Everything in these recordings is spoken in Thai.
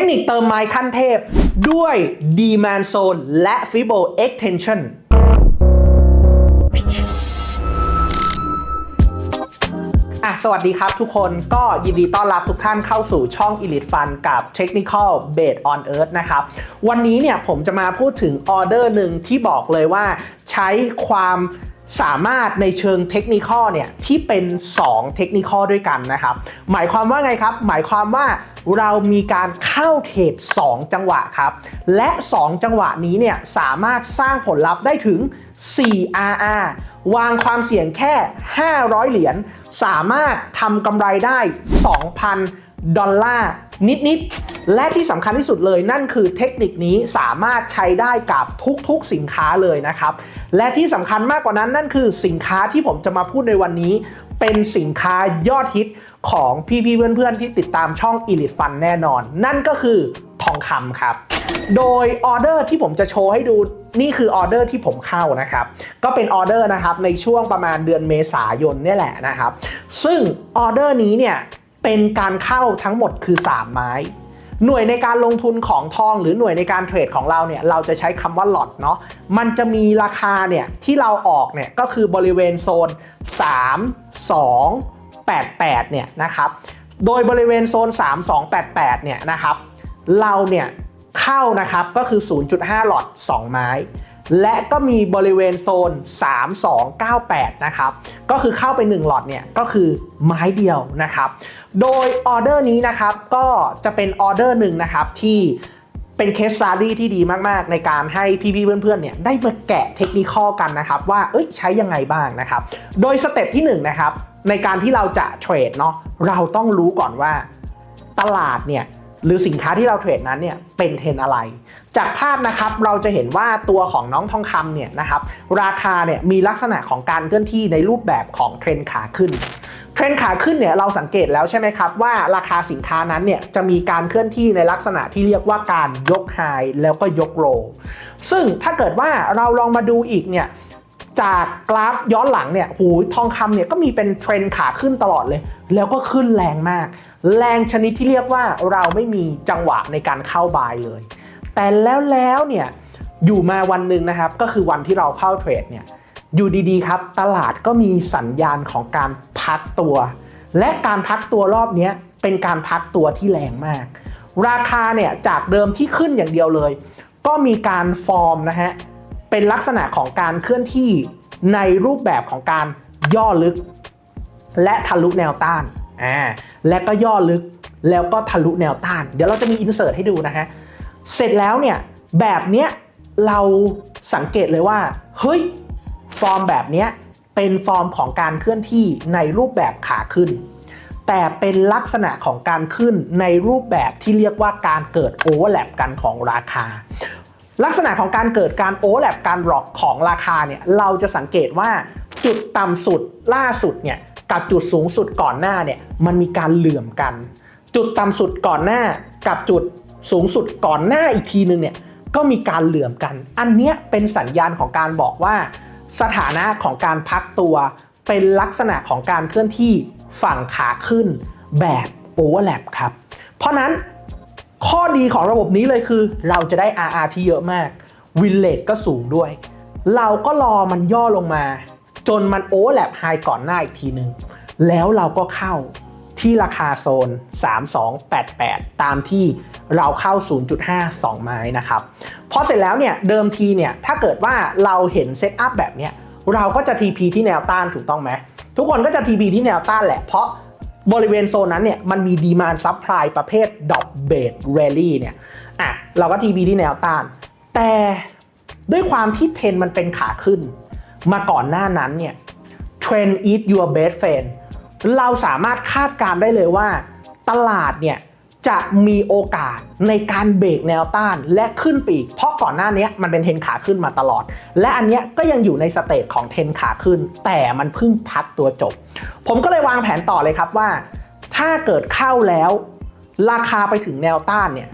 คนิคเติมไม้ขั้นเทพ ด้วย Demand Zone และ Fibo Extension อะสวัสดีครับทุกคนก็ยินดีต้อนรับทุกท่านเข้าสู่ช่อง Elite Fund กับ Technical Based on Earth นะครับ วันนี้เนี่ยผมจะมาพูดถึงออเดอร์หนึ่งที่บอกเลยว่าใช้ความ สามารถในเชิงเทคนิคอเนี่ยที่เป็น 2 เทคนิคอด้วยกันนะครับ หมายความว่าไงครับ หมายความว่าเรามีการเข้าเทรด2จังหวะครับ และ 2 จังหวะนี้เนี่ยสามารถสร้างผลลัพธ์ได้ถึง 4 RR วางความเสี่ยงแค่ 500 เหรียญสามารถทำกำไรได้ 2,000 ดอลลาร์นิดๆ และที่สำคัญที่สุดเลยนั่นคือเทคนิคนี้สามารถใช้ได้กับทุกๆสินค้าเลยนะครับ และที่สำคัญมากกว่านั้นนั่นคือสินค้าที่ผมจะมาพูดในวันนี้ เป็นสินค้ายอดฮิตของพี่ๆเพื่อนๆ ที่ติดตามช่อง Elite Fun แน่นอน นั่นก็คือทองคำครับโดยออเดอร์ที่ผมจะโชว์ให้ดูนี่คือออเดอร์ที่ผมเข้านะครับ ก็เป็นออเดอร์นะครับในช่วงประมาณเดือนเมษายนนี่แหละนะครับ ซึ่งออเดอร์นี้เนี่ยเป็นการเข้าทั้งหมดคือ 3 ไม้ หน่วยในการลงทุนของทองหรือหน่วยในการเทรดของเราเนี่ยเราจะใช้คำว่าหลอดเนาะมันจะมีราคาเนี่ยที่เราออกเนี่ยก็คือบริเวณโซน 3 2 8 8เนี่ยนะครับโดยบริเวณโซน 3 2 8 8เนี่ยนะครับเราเนี่ยเข้านะครับก็คือ 0.5 หลอด 2 ไม้ และก็มีบริเวณโซน 3298 นะครับ ก็คือเข้าไป 1 หลอดเนี่ย ก็คือไม้เดียวนะครับ โดยออเดอร์นี้นะครับ ก็จะเป็นออเดอร์หนึ่งนะครับที่เป็นเคสสาดี้ที่ดีมาก ๆ ในการให้พี่ๆเพื่อนๆเนี่ยได้มาแกะเทคนิคกันนะครับ ว่าเอ้ยใช้ยังไงบ้างนะครับ โดยสเต็ปที่1นะครับในการที่เราจะเทรดเนาะเราต้องรู้ก่อนว่าตลาดเนี่ย หรือสินค้าที่เราเทรดนั้นเนี่ยเป็นเทรนอะไร จากภาพนะครับเราจะเห็นว่าตัวของน้องทองคำเนี่ยนะครับราคาเนี่ยมีลักษณะของการเคลื่อนที่ในรูปแบบของเทรนขาขึ้นเทรนขาขึ้นเนี่ยเราสังเกตแล้วใช่ไหมครับว่าราคาสินค้านั้นเนี่ยจะมีการเคลื่อนที่ในลักษณะที่เรียกว่าการยกไฮแล้วก็ยกโลซึ่งถ้าเกิดว่าเราลองมาดูอีกเนี่ย จากกราฟย้อนหลังเนี่ยหูทองคำเนี่ยก็มีเป็นเทรนขาขึ้นตลอดเลย แล้วก็ขึ้นแรงมาก แรงชนิดที่เรียกว่าเราไม่มีจังหวะในการเข้าบายเลย แต่แล้วแล้วเนี่ยอยู่มาวันหนึ่งนะครับ ก็คือวันที่เราเข้าเทรดเนี่ยอยู่ดีๆครับ ตลาดก็มีสัญญาณของการพักตัว และการพักตัวรอบนี้เป็นการพักตัวที่แรงมาก ราคาเนี่ยจากเดิมที่ขึ้นอย่างเดียวเลย ก็มีการฟอร์มนะฮะ เป็นลักษณะของการเคลื่อนที่ในรูปแบบของการย่อลึก และทะลุแนวต้านอ่าและก็ย่อลึกแล้วก็ทะลุแนวต้าน เดี๋ยวเราจะมีอินเสิร์ตให้ดูนะฮะเสร็จแล้วเนี่ยแบบเนี้ยเราสังเกตเลยว่าเฮ้ยฟอร์มแบบเนี้ยเป็นฟอร์มของการเคลื่อนที่ในรูปแบบขาขึ้น แต่เป็นลักษณะของการขึ้นในรูปแบบที่เรียกว่าการเกิดโอเวอร์แลปกันของราคา ลักษณะของการเกิดการโอเวอร์แลปการหลอกของราคาเนี่ยเราจะสังเกตว่าจุดต่ำสุดล่าสุดเนี่ยกับจุดสูงสุดก่อนหน้าเนี่ยมันมีการเหลื่อมกัน จุดต่ำสุดก่อนหน้ากับจุดสูงสุดก่อนหน้าอีกทีนึงเนี่ยก็มีการเหลื่อมกัน อันเนี้ยเป็นสัญญาณของการบอกว่า สถานะของการพักตัว เป็นลักษณะของการเคลื่อนที่ฝั่งขาขึ้นแบบโอเวอร์แลปครับ เพราะนั้น ดีของระบบนี้เลยคือ เราจะได้ RR ที่เยอะมาก วินเลทก็สูงด้วย เราก็รอมันย่อลงมา จนมันโอเวอร์แลปไฮก่อนหน้าอีกทีนึงแล้วเราก็เข้าที่ราคาโซน 3288 ตามที่เราเข้า 0.5 2 ไม้นะครับ พอเสร็จแล้วเนี่ย เดิมทีเนี่ย ถ้าเกิดว่าเราเห็นเซตอัพแบบเนี้ย เราก็จะ TP ที่แนวต้านถูกต้องไหม ทุกคนก็จะ TP ที่แนวต้านแหละ เพราะ บริเวณโซนนั้นเนี่ยมันมีดีมานซับพลายประเภทดอกเบดเรลลี่เนี่ยอะเราก็ทีบีที่แนวต้าน แต่ด้วยความที่เทรนมันเป็นขาขึ้น มาก่อนหน้านั้นเนี่ยเทรน eat your best friend เราสามารถคาดการได้เลยว่าตลาดเนี่ย จะมีโอกาสในการเบรกแนวต้านและขึ้นปีก เพราะก่อนหน้านี้มันเป็นเทนขาขึ้นมาตลอด และอันนี้ก็ยังอยู่ในสเตจของเทนขาขึ้น แต่มันเพิ่งพักตัวจบ ผมก็เลยวางแผนต่อเลยครับว่า ถ้าเกิดเข้าแล้ว ราคาไปถึงแนวต้านเนี่ย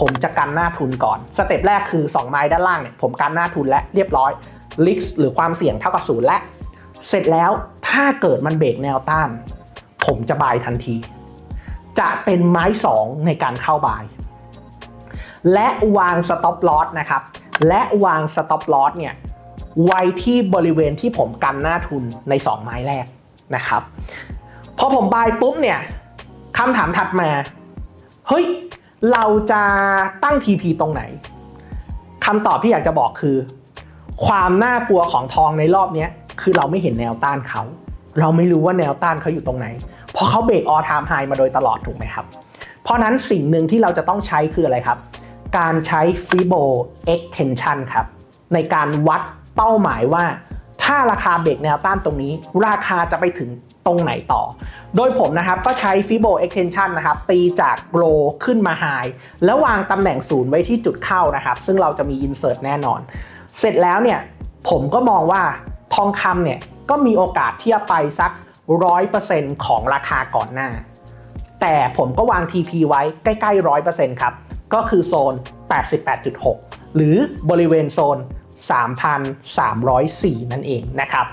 ผมจะกันหน้าทุนก่อน สเต็ปแรกคือ 2 ไม้ด้านล่างเนี่ยผมกันหน้าทุนและเรียบร้อยลิกหรือความเสี่ยงเท่ากับศูนย์และ เสร็จแล้วถ้าเกิดมันเบรกแนวต้าน ผมจะบายทันที จะเป็นไม้ 2 ในการเข้าบาย และวาง stop loss นะครับ และวาง stop loss เนี่ยไว้ที่บริเวณที่ผมกันหน้าทุนใน 2 ไม้แรกนะครับพอผมบายปุ๊บเนี่ยคำถามถัดมา เฮ้ย เราจะตั้ง TP ตรงไหนคำตอบที่อยากจะบอกคือ ความน่ากลัวของทองในรอบนี้คือเราไม่เห็นแนวต้านเขา เราไม่รู้ว่าแนวต้านเขาอยู่ตรงไหน ราะเขาเบรกออทามไฮมาโดยตลอดถูกไหมครับ เพราะนั้นสิ่งหนึ่งที่เราจะต้องใช้คืออะไรครับ การใช้ Fibo extension ครับ ในการวัดเป้าหมายว่า ถ้าราคาเบรกแนวต้านตรงนี้ ราคาจะไปถึงตรงไหนต่อ โดยผมนะครับก็ใช้ Fibo extension นนะครับ ตีจาก low ขึ้นมา high แล้ววางตำแหน่งศูนย์ไว้ที่จุดเข้านะครับ ซึ่งเราจะมี insert แน่นอน เสร็จแล้วเนี่ยผมก็มองว่าทองคำเนี่ยก็มีโอกาสที่จะไปสัก 100%ของราคาก่อนหน้า แต่ผมก็วาง TP ไว้ใกล้ๆ100%ครับ ก็คือโซน 88.6 หรือบริเวณโซน 3,304 นั่นเองนะครับ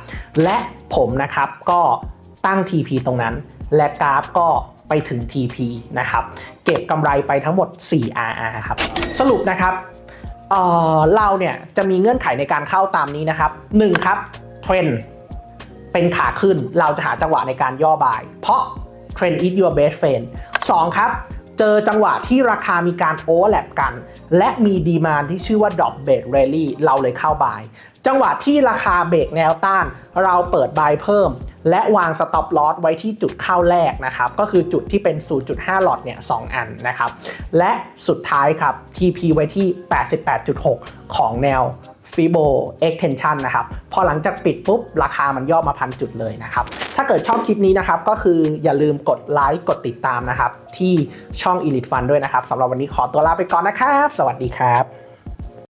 และผมนะครับก็ตั้ง TP ตรงนั้น และกราฟก็ไปถึง TP นะครับ เก็บกำไรไปทั้งหมด 4 RR ครับ สรุปนะครับเอ่อเราเนี่ยจะมีเงื่อนไขในการเข้าตามนี้นะครับ 1 ครับเทรน เป็นขาขึ้นเราจะหาจังหวะในการย่อบาย เพราะเทรน is your best friend 2 ครับ เจอจังหวะที่ราคามีการโอเวอร์แลปกัน และมีดีมานที่ชื่อว่า drop b a t rally เราเลยเข้าบาย จังหวะที่ราคาเบรกแนวต้าน เราเปิดบายเพิ่ม และวาง stop loss ไว้ที่จุดเข้าแรกนะครับ ก็คือจุดที่เป็น 0.5 หลอดเนี่ย2อันนะครับ และสุดท้ายครับ TP ไว้ที่ 88.6 ของแนว ฟิโบเอ็กเทนชันนะครับ พอหลังจากปิดปุ๊บ ราคามันย่อมาพันจุดเลยนะครับ ถ้าเกิดชอบคลิปนี้นะครับ ก็คืออย่าลืมกดไลค์กดติดตามนะครับ ที่ช่อง Elite Fund ด้วยนะครับสำหรับวันนี้ขอตัวลาไปก่อนนะครับ สวัสดีครับ